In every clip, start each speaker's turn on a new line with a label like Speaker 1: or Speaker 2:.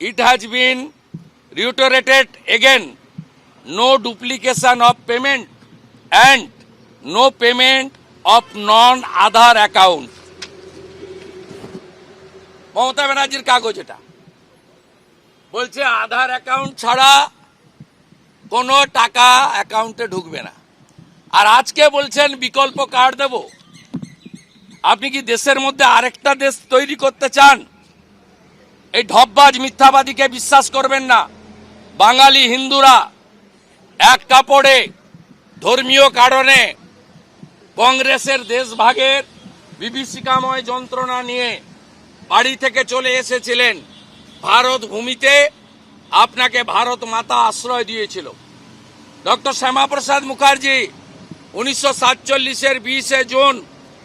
Speaker 1: it has been reiterated again. No duplication of payment and no payment of non Aadhaar account Mamata ব্যানার্জির কাগজ এটা। বলছে আধার account ছাড়া কোনো টাকা অ্যাকাউন্টে ঢুকবে না। আর আজকে বলছেন বিকল্প কার্ড দেব। আপনি কি দেশের মধ্যে আরেকটা দেশ তৈরি করতে চান? এই ঢপবাজ মিথ্যাবাদীকে বিশ্বাস করবেন না। বাঙালি হিন্দুরা এক কাপড়ে ধর্মীয় কারণে কংগ্রেসের দেশভাগের বিভীষিকাময় যন্ত্রণা নিয়ে বাড়ি থেকে চলে এসেছিলেন। ভারত ভূমিতে আপনাকে ভারত মাতা আশ্রয় দিয়েছিল। ডক্টর শ্যামাপ্রসাদ মুখার্জি উনিশশো সাতচল্লিশের বিশে জুন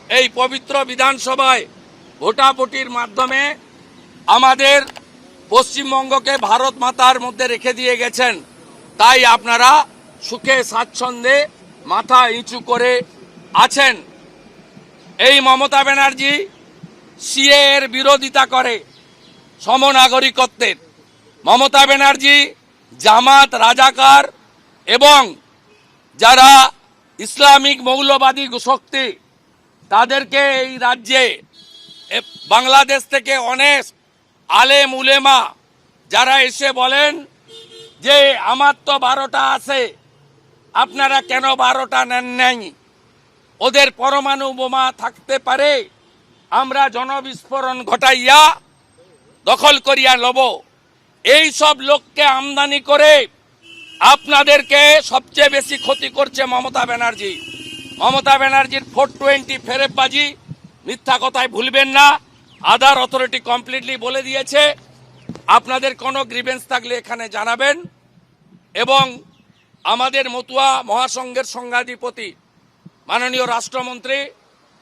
Speaker 1: এই পবিত্র বিধানসভায় ভোটাভুটির মাধ্যমে আমাদের পশ্চিমবঙ্গকে ভারত মাতার মধ্যে রেখে দিয়ে গেছেন। তাই আপনারা সুখে স্বাচ্ছন্দ্যে মাথা ইঁচু করে আছেন। এই মমতা ব্যানার্জি সিএ এর বিরোধিতা করে সমনাগরিকত্বের। মমতা ব্যানার্জি জামাত রাজাকার এবং যারা ইসলামিক মৌলবাদী শক্তি, তাদেরকে এই রাজ্যে বাংলাদেশ থেকে অনেক আলেম উলেমা, যারা এসে বলেন যে আমার তো বারোটা আছে, আপনারা কেন বারোটা নেন নাই? ওদের পরমাণু বোমা থাকতে পারে, আমরা জনবিস্ফোরণ ঘটাইয়া দখল করিয়া লব। এই সব লোককে আমদানি করে আপনাদেরকে সবচেয়ে বেশি ক্ষতি করছে মমতা ব্যানার্জি। মমতা ব্যানার্জির ফোর টোয়েন্টি ফেরেববাজি মিথ্যা কথায় ভুলবেন না। আধার অথরিটি কমপ্লিটলি বলে দিয়েছে, আপনাদের কোনো গ্রিভেন্স থাকলে এখানে জানাবেন এবং আমাদের মতুয়া মহাসংঘের সংঘাধিপতি মাননীয় রাষ্ট্রমন্ত্রী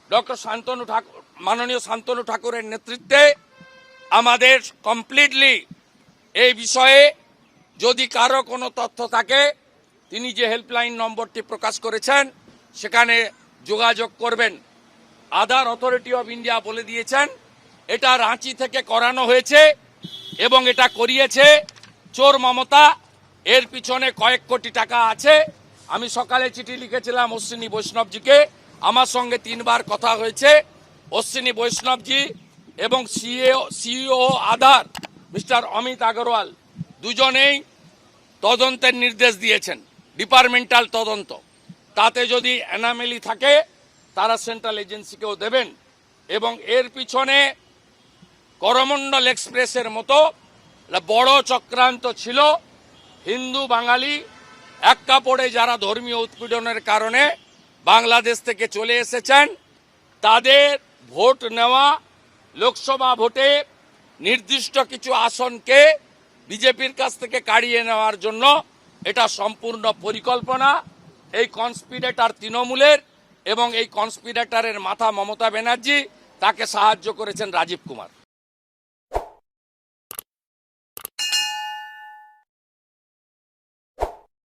Speaker 1: ডক্টর শান্তনু ঠাকুর মাননীয় শান্তনু ঠাকুরের নেতৃত্বে আমাদের কমপ্লিটলি এই বিষয়ে যদি কারও কোনো তথ্য থাকে, তিনি যে হেল্পলাইন নম্বরটি প্রকাশ করেছেন, সেখানে যোগাযোগ করবেন। আদার অথরিটি অফ ইন্ডিয়া বলে দিয়েছেন এটা রাঁচি থেকে করানো হয়েছে এবং এটা করিয়েছে চোর মমতা। এর পিছনে কয়েক কোটি টাকা আছে। আমি সকালে চিঠি লিখেছিলাম অশ্বিনী বৈষ্ণবজিকে। আমার সঙ্গে তিনবার কথা হয়েছে। অশ্বিনী বৈষ্ণবজি এবং CAO CEO Aadhaar, mister Amit Agarwal দুজনেই তদন্তের নির্দেশ দিয়েছেন, ডিপার্টমেন্টাল তদন্ত। তাতে যদি অ্যানামেলি থাকে, তারা সেন্ট্রাল এজেন্সিকেও দেবেন। এবং এর পিছনে করমণ্ডল এক্সপ্রেসের মতো বড় চক্রান্ত ছিল। হিন্দু বাঙালি এক কাপড়ে যারা ধর্মীয় উৎপীড়নের কারণে বাংলাদেশ থেকে চলে এসেছেন, তাদের ভোট নেওয়া, লোকসভা ভোটে নির্দিষ্ট কিছু আসনকে বিজেপির কাছ থেকে কাড়িয়ে নেওয়ার জন্য এটা সম্পূর্ণ পরিকল্পনা। এই কনস্পিরেটার তৃণমূলের এবং এই কনস্পিরেটারের মাথা মমতা ব্যানার্জি তাকে সাহায্য করেছেন রাজীব কুমার।